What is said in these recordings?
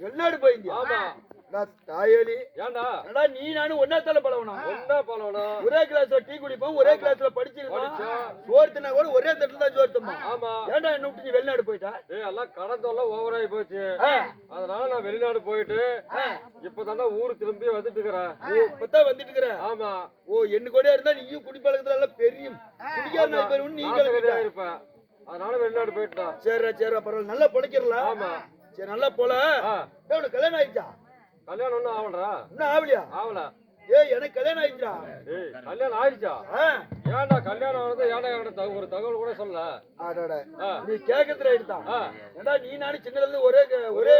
வெளிநாடு போயிருந்தியா ஆமா. தாயலி. ஏன்டா என்னடா நீ நானும் ஒன்னா தலை பழவனா ஒன்னா பழகணும் ஒரே கிளாஸ்ல டீ குடிப்போம் ஒரே கிளாஸ்ல படிச்சிருக்கோம். சோறு தின்னா கூட ஒரே தட்டுல தான் சோறு தம்மா ஆமா. ஏன்டா என்ன விட்டு நீ வெளிநாடு போயிட்டா? ஏய் எல்லாம் கடன் தொல்லை ஓவராகி போச்சு. அதனால நான் வெளிநாடு போயிட்டு இப்பதானே ஊரு திரும்பி வந்துட்டு இருக்கிறேன் இப்பதான் வந்துட்டு இருக்கிற ஆமா. ஓ என்ன கூட இருந்தா நீயும் குடிப்பழக்கத்துல எல்லாம் பெரிய குடிக்காத நாய் பேரு நீ நாசகதியா கிளம்பிட்ட இருப்பேன். அதனால வெளிநாடு போயிட்டான் சரிடா சரிடா பரவாயில்ல. நல்லா பிழைக்கிறல ஆமா. சரி நல்லா போல. உனக்கு கல்யாணம் ஆயிடுச்சா? கல்யாணம் ஒண்ணும் ஆகலடா. இன்னும் ஆவலியா ஆகல. ஏய் எனக்கு கல்யாணம் ஆயிடுச்சா? ஏய் கல்யாணம் ஆயிடுச்சா? ஏன்டா கல்யாணம் ஆனது ஏன்டா என்கிட்ட ஒரு தகவல் கூட சொல்ல ஆடாடா நீ கேட்கறது ஆயிடுதான் ஆ. ஏண்டா நீ நானும் சின்னதுல இருந்து ஒரே ஒரே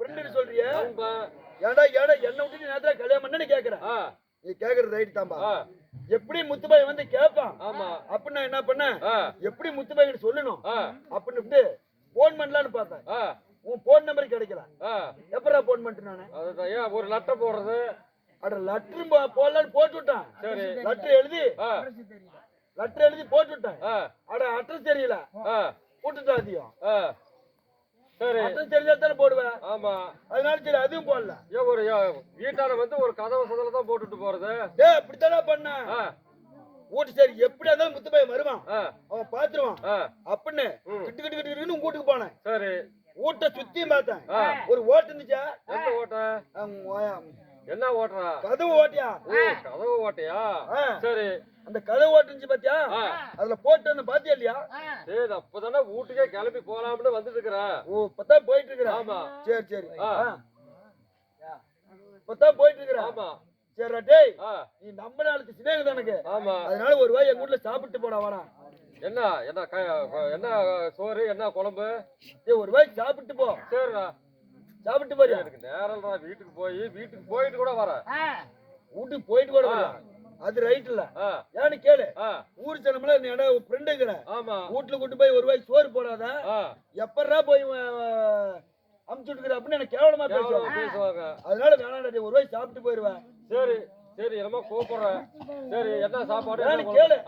ஃப்ரெண்டுன்னு சொல்றிய. ஏண்டா ஏடா என்ன விட்டு நீ நேரத்துல கல்யாணம் பண்ண நீ கேக்குற நீ கேக்குறது ரைட் தான்பா. எப்படி முத்துபாய் வந்து கேட்பான் ஆமா. அப்படின்னு என்ன பண்ணேன் ஆ. எப்படி முத்துபாய் சொல்லணும்? அப்படின்னு போன் பண்ணலான்னு பார்த்தேன். உன் போன் நம்பர் கிடைக்கல. எப்படா போன் பண்ணிட்டு நானு? ஏன் ஒரு லட்டை போடுறது? அட லெட்டரும் போடலான்னு போட்டு விட்டான். சரி. லெட்டர் எழுதி லெட்டர் எழுதி போட்டு விட்டேன். அட அட்ரஸ் தெரியல. அதையும் ஆ. சரி. அட்ரஸ் தெரிஞ்சா தானே போடுவேன் ஆமா. அதனால சரி அதுவும் போடல. ஏன் ஒரு ஏன் வீட்டான வந்து ஒரு கதவை சதல தான் போட்டுட்டு போறது. டேய் அப்படித்தானே பண்ண? வீட்டு சரி எப்படியா இருந்தாலும் முத்துப்பாய் வருவான். அவன் பாத்துருவான். அப்படின்னு. கிட்டு கிட்டு கிட்டு கிட்டுன்னு வீட்டுக்கு போனேன். சரி. வீட்டை சுத்தியும் பார்த்தேன். ஆ. ஒரு ஓட்டு இருந்துச்சா? எந்த ஓட்ட? அவன் ஓயா- என்ன ஓட்டுறா கதவு ஓட்டியா? ஓ கதவு ஓட்டையா? ஆ. சரி. அந்த கதவு ஓட்டு இருந்துச்சு பாத்தியா? ஆ. அதுல போட்டு வந்து பாத்தியா இல்லையா? சரி அப்பதானே வீட்டுக்கே கிளம்பி போலாம்னு வந்துட்டு இருக்கிறேன் ஓ இப்பதான் போயிட்டு இருக்கிறேன் ஆமா. சரி சரி. ஆ. ஆ. இப்பதான் போயிட்டு இருக்கிறேன் ஆமா. சரி டேய் ஆ. நீ நம்ம நாளுக்கு சிநேகம் எனக்கு. ஆமா. அதனால ஒரு வாய் எங்க வீட்டுல சாப்பிட்டு போடா வாடா. என்ன என்ன க- என்ன சோறு என்ன குழம்பு? டேய் ஒரு வாய் சாப்பிட்டு போ. சரிடா. சாப்பிட்டு போறியா? எனக்கு நேரம்டா வீட்டுக்கு போய் வீட்டுக்கு போயிட்டு கூட வரேன் வீட்டுக்கு போயிட்டு கூட வரியா? அது ரைட் இல்ல. ஆ. ஏன்னு கேளு. ஆ. ஊர் ஜனம்ல நீ இடம் ஃப்ரெண்டுங்கிற ஆமா. வீட்டுல கூட்டு போய் ஒரு வாய் சோறு போடாத. ஆ. எப்படா போய் அமுச்சு விட்டுக்கிற அப்படின்னு எனக்கு கேவலமா பேசுவாங்க? அதனால வேணாம் ஒரு வாய் சாப்பிட்டு போயிருவேன். சரி சரி என்னமோ கூப்பிடுறேன். சரி என்ன சாப்பாடு? கேளு.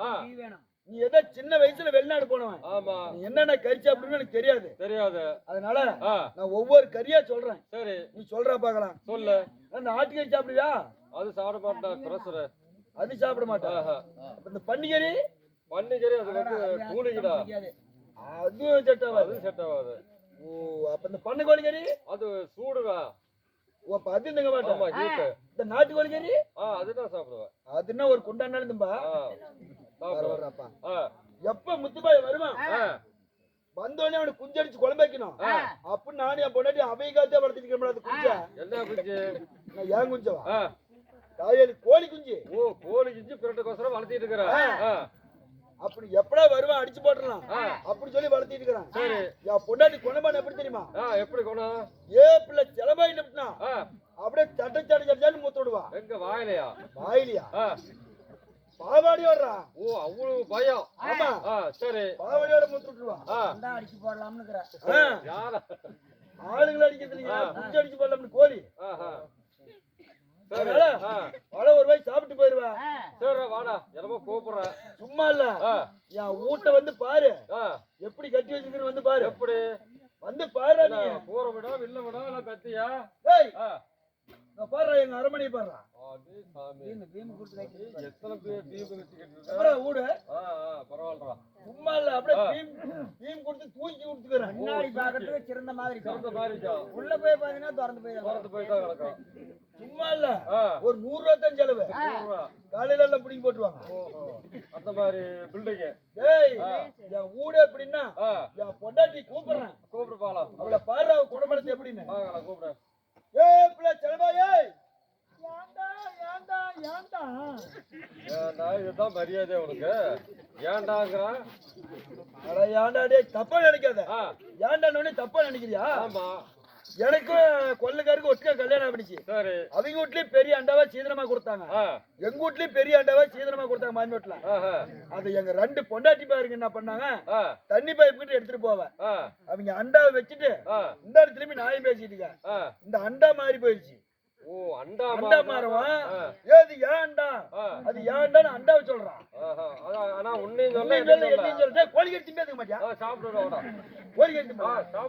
நீ ஏதோ சின்ன வயசுல வெளிநாடு போனவன். ஆமா. நீ என்னென்ன கறி சாப்பிடுன்னு எனக்கு தெரியாது. தெரியாது. அதனால ஆ. நான் ஒவ்வொரு கறியா சொல்றேன். சரி. நீ சொல்றா பார்க்கலாம் சொல்லு. அந்த ஆட்டுக்கறி சாப்பிடுவியா? அது சாப்பிட மாட்டேன் பிரஷரு அது சாப்பிட மாட்டேன் ஆஹா. அப்ப இந்த பன்னிக்கறி? பன்னிக்கறி அது வந்து கூலிக்குடா. அதுவும் செட் ஆகாது அது செட் ஆகாது ஓ அப்ப இந்த பண்ணு கோழிக்கறி? அது சூடுடா. ஓ அப்ப அது ஹீட்டு இந்த நாட்டு கோழிக்கறி? அதுதான் சாப்பிடுவேன். அதுன்னா ஒரு குண்டானாலும் ஆ. எப்ப முத்துப்பாய் வருவான் வந்தோடனே அவனுக்கு குஞ்சடிச்சு குழம்பு வைக்கணும். அப்படின்னு நானும் என் பொண்டாட்டி அவை காத்தே வளர்த்துட்டு அது குஞ்ச. என்ன குஞ்சு? நான் ஏன் குஞ்சவா? தாயலி கோழி குஞ்சு. ஓ கோழி குஞ்சு பிரட்டுக்கோசரம் வளர்த்திட்டு இருக்கிறேன் அப்படி எப்படா வருவான் அடிச்சு ஆ. அப்படி சொல்லி வளர்த்திட்டு இருக்கிறான். சரி. என் பொண்டாட்டி குணமான எப்படி தெரியுமா? எப்படி குணம்? ஏ பிள்ளை செலவாயிட்டா அப்படியே சட்டை சட்டை சட்டான்னு மூத்து விடுவா. எங்க வாயிலையா? வாயிலியா? ஆ பாவாடி வர்றா ஓ அவ்வளவு பயம். ஆமா. சரி. பாவாடியோட மூத்து விட்டுருவா ஆ அடிச்சு போடலாம்னு. யார? ஆளுங்களை அடிக்கிறது இல்லையா குஞ்சு அடிச்சு போடலாம்னு கோழி. ஒரு வாய் சாப்பிட்டு போயிருவேன் சரி வாடா. என்னமோ கூப்பிடுறேன் சும்மா இல்ல. என் வீட்டை வந்து பாரு. எப்படி கட்டி வச்சிருக்குன்னு வந்து பாரு. எப்படி? வந்து பாரு கூரை விடா இல்ல கத்தியா? ஏய். ஆ. இங்க பாரு எங்க அரமனை பாரு சிறந்த மாதிரி உள்ள போய் பாத்தீங்கன்னா திறந்து போய் திறந்து கிடக்கும். சும்மா இல்ல ஒரு நூறு ரூபா தான் செலவு. காலையில எல்லாம் பிடிங்கி போட்டுவாங்க அந்த மாதிரி ஏய் என் வீடு எப்படின்னா என் பொண்டாட்டி கூப்பிடுறேன். கூப்பிட்டு போகலாம் அவளை பாரு அவ எப்படின்னு. கூப்பிடுறேன் ஏய் பிள்ளை செலவா ஏய் ஏன்டா ஏன்டா ஏன்டா ஏன்டா இதுதான் மரியாதை உனக்கு. ஏன்டாங்கிறான் அட ஏன்டா டேய் தப்பா நினைக்காத. ஏன்டா தப்பா நினைக்கிறியா? ஆமா. எனக்கும் கொள்ளுக்காருக்கு ஒட்டுக்கா கல்யாணம் ஆயிடுச்சு சரி. அவங்க வீட்லயும் பெரிய அண்டாவா சீதனமா கொடுத்தாங்க. எங்க வீட்லயும் பெரிய அண்டாவா சீதனமா கொடுத்தாங்க மாமி வீட்டுல அது எங்க ரெண்டு பொண்டாட்டி பாருங்க என்ன பண்ணாங்க? தண்ணி பைப் கிட்ட எடுத்துட்டு போவேன் அவங்க அண்டாவை வச்சுட்டு இந்த திரும்பி நாயும் பேசிட்டு இந்த அண்டா மாறி போயிடுச்சு ஓ அண்டா அண்டா ஆ, ஏது ஏன் அண்டா? ஆ, அது ஏன் அண்டான்னு அண்டாவை சொல்றான் ஆனா உன்னையும் சொல்ல உன்னையும் சொல்லு, என்னையும் என்னையும் சொல்ல.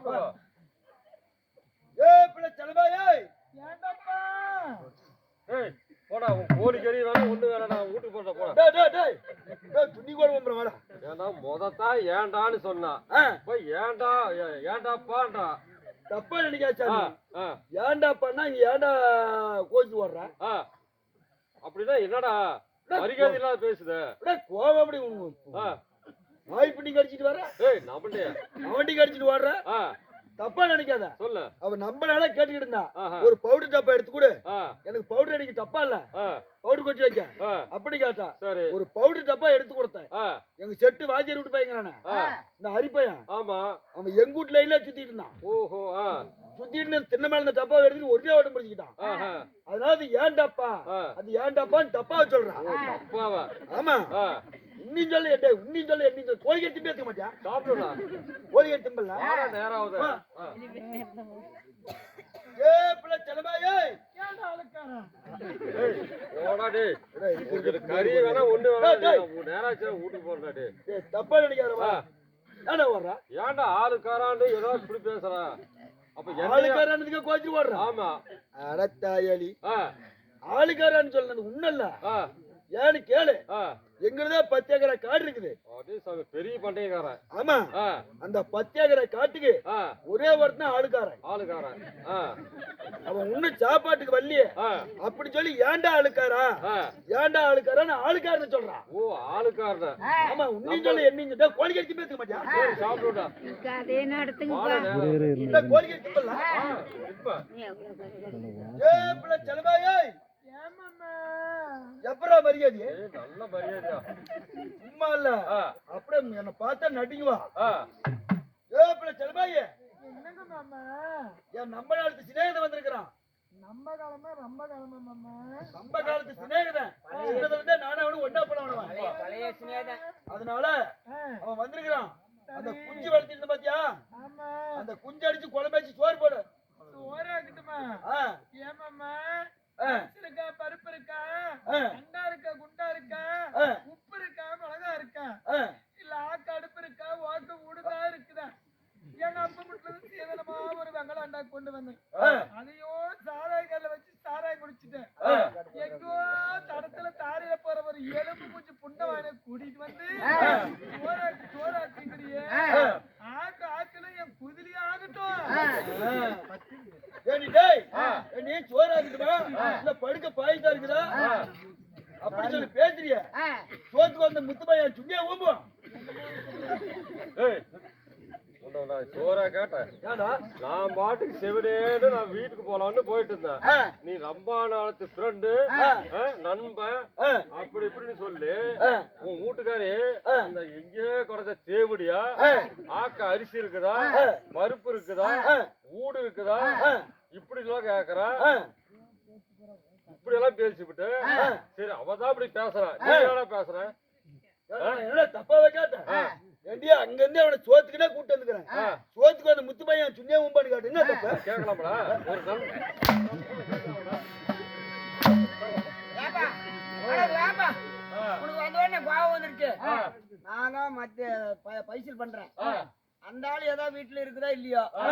சொல்லு. ஏய் ஏய் போடா கோடி கறி வேணா ஒண்ணு வேணா வீட்டுக்கு போடா போடா. டேய் டேய் டேய். டேய் துணி கூட வம்பற வாடா. ஏண்டா முதத்தா ஏண்டான்னு சொன்னா. போய் ஏண்டா ஏண்டாப்பான்றா. தப்பா நினைக்காச்சா ஏண்டா பண்ணா இங்க ஏண்டா கோச்சு ஓடுறா? அப்படிதான் என்னடா? மரியாதை இல்லாத பேசுத. கோவம் அப்படி வாய்ப்பு நீ கடிச்சிட்டு வர ஏய் நான் அவன்டி கடிச்சிட்டு வர்ற தப்பா நினைக்காத. சொல்லு. அவன் நம்மளால கேட்டுக்கிட்டு இருந்தான் ஆஹா. ஒரு பவுடர் டப்பா எடுத்து கொடு. எனக்கு பவுடர் அடிக்க தப்பா இல்ல. பவுடர் கொட்டி வைக்க. அப்படி கேட்டா சரி. ஒரு பவுடர் டப்பா எடுத்து கொடுத்தேன். எங்க செட்டு வாத்தியார் விட்டு பையங்கிறானே இந்த ஹரிப்பையன் ஆமா. அவன் எங்க வீட்டு லைன்ல சுத்திட்டு இருந்தான். ஓஹோ சுத்திட்டு இருந்து தின்ன மேல இந்த டப்பாவை எடுத்துட்டு ஒரே ஓட்டம் பிடிச்சிக்கிட்டான் அதனால அது ஏன் டப்பா? அது ஏன் டப்பான்னு டப்பாவை சொல்றான் ஆமா. இன்னும் சொல்லு எட்டே இன்னும் சொல்லு என்ன சொல்லு கோழிக்கை திம்பி எடுக்க மாட்டியா? சாப்பிடுடா கோழிக்கை திம்பல? நேரம் ஆகுது. ஏ பிள்ளை ஏன்டா அழுக்காரன் ஏய், போடா டேய். டேய், இது உங்களுக்கு கறி வேணா ஒண்ணு வேணா டேய், டேய். டேய், நேரம் ஆச்சுன்னா வீட்டுக்கு போறா டேய். தப்பா நினைக்காதவா ஆ. ஏன்டா வர்றா ஏன்டா ஆளுக்காராண்டு ஏதோ இப்படி பேசுற? அப்ப என்ன ஆளுக்காரனுக்கு கோச்சு ஓடுறான் ஆமா. அடத்தாயலி ஆ. ஆளுக்காரன்னு சொன்னது உன்னல்ல ஏன்னு கேளு. எங்கதான் பத்து ஏக்கரை காடு இருக்குது. பெரிய பண்டையக்காரன். ஆமா. அந்த பத்து ஏக்கரை காட்டுக்கு ஒரே ஒருத்தன் ஆளுக்காரன். ஆளுக்காரன். அவன் இன்னும் சாப்பாட்டுக்கு வரலையே. அப்படி சொல்லி ஏன்டா ஆளுக்காரா? ஏன்டா ஆளுக்காரான்னு ஆளுக்காரன்னு சொல்றான். ஓ ஆளுக்காரன். ஆமா உன்னையும் சொல்லி சொல்லி. கோழி கடிச்சு பேசுக்க மாட்டியா? சரி, சாப்பிடுடா. அதே இந்த கோழி கடிச்சு ஏ பிள்ளை செலவாயே ஏமாம்மா எப்பரா மரியாதை? நல்ல மரியாதையா? சும்மா இல்ல. அப்படியே என்ன பார்த்தா நடிங்குவா ஆ. ஏ பிள்ளை செலவாயே. என்னங்க மாமா? என் நம்ம காலத்து சிநேகிதன் வந்திருக்கிறான். நம்ம காலமா ரொம்ப காலமா மாமா. நம்ம காலத்து சிநேகிதன். சின்னதுல இருந்தே நானே அவனும் ஒன்னா போனவன் பழைய சினேதன் அதனால அவன் வந்திருக்கிறான். அந்த குஞ்சு வளர்த்திருந்த பாத்தியா? ஆமா. அந்த குஞ்சு அடிச்சு குழம்பு வச்சு சோறு போடு. சோறாக்கட்டுமா ஆ, ஏமாம்மா ஆ, அரிசி இருக்கா பருப்பு இருக்கா அண்டா இருக்கா குண்டா இருக்கா உப்பு இருக்கா மிளகா இருக்கா. இல்ல ஆக்கு அடுப்பு இருக்கா ஓட்டு ஊடுதா இருக்குதா? எங்க அப்பா இருந்து சீதனமா ஒரு வெங்கல அண்டா கொண்டு வந்தேன். ஆ. அதையும் சாராய கல்ல வச்சு சாராயம் குடிச்சிட்டேன். எங்கோ தடத்துல தாரையில போற ஒரு எலும்பு மூச்சு புண்டவான கூட்டிட்டு வந்து சோறாக்கு சோறாக்குங்கிறியே ஆக்கு ஆக்குல என் குதிரி ஆகட்டும். நீ சோறா இருக்குதா இல்ல படுக்க பாய்தா இருக்குதா? அப்படி சொல்லி பேசுறிய. சோத்துக்கு வந்த முத்து பையன் சுண்டியா ஊம்பும் சோறா கேட்டேன். ஏடா நான் பாட்டுக்கு செவிடேன்னு நான் வீட்டுக்கு போலான்னு போயிட்டு இருந்தேன். நீ ரொம்ப நாளத்து ஃப்ரெண்டு ஆ. நண்பன் அப்படி இப்படின்னு சொல்லி. உன் வீட்டுக்காரி. இந்த எங்கேயோ குறைஞ்ச தேவடியா ஆ. ஆக்க அரிசி இருக்குதா. பருப்பு இருக்குதா. ஊடு இருக்குதா. இப்படி எல்லாம் கேக்குறா. இப்படி எல்லாம் பேசிவிட்டு ஆ. சரி அவதான் இப்படி பேசுறான் நீ என்னடா பேசுற. ஏடா, என்னடா தப்பாவே கேட்டேன் ஏண்டியா அங்க இருந்து அவனை சோத்துக்குனே கூட்டு வந்துக்கிறேன். சோத்துக்கு வந்த முத்து பையன் சுண்டியா ஊம்பான்னு கேட்டு என்ன தப்பு? கேட்கலாம்டா. ஒரு. நான் மத்த ப- பைசல் பண்றேன். அந்த ஆளு ஏதாவது வீட்டுல இருக்குதா இல்லையோ? ஆ.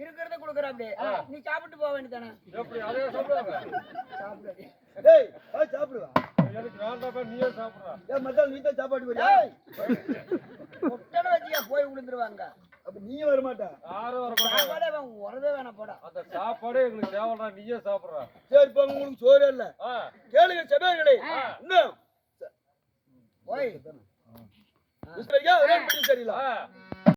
இருக்கிறத குடுக்குற அப்படி நீ சாப்பிட்டு போக வேண்டியதானே? எப்படி? அதே சாப்பிடுவாங்க சாப்பிடு. டேய் வா சாப்பிடுவா. எனக்கு வேண்டாப்பா நீயே சாப்பிடுறா? ஏன் மச்சான் நீ தான் சாப்பாடு ஏய், முட்டை வச்சியா போய் விழுந்துருவாங்க அப்ப நீயும் வர மாட்டா யாரும் வர சாப்பாடே அவன் வேணாம் போடா. அந்த சாப்பாடே எங்களுக்கு தேவைடா நீயே சாப்பிடுறா. சரி போங்க உங்களுக்கு சோறு இல்ல. கேளுங்க செபேர்களே இன்னும் போய் ஐயா ஒரே சரியில்லை.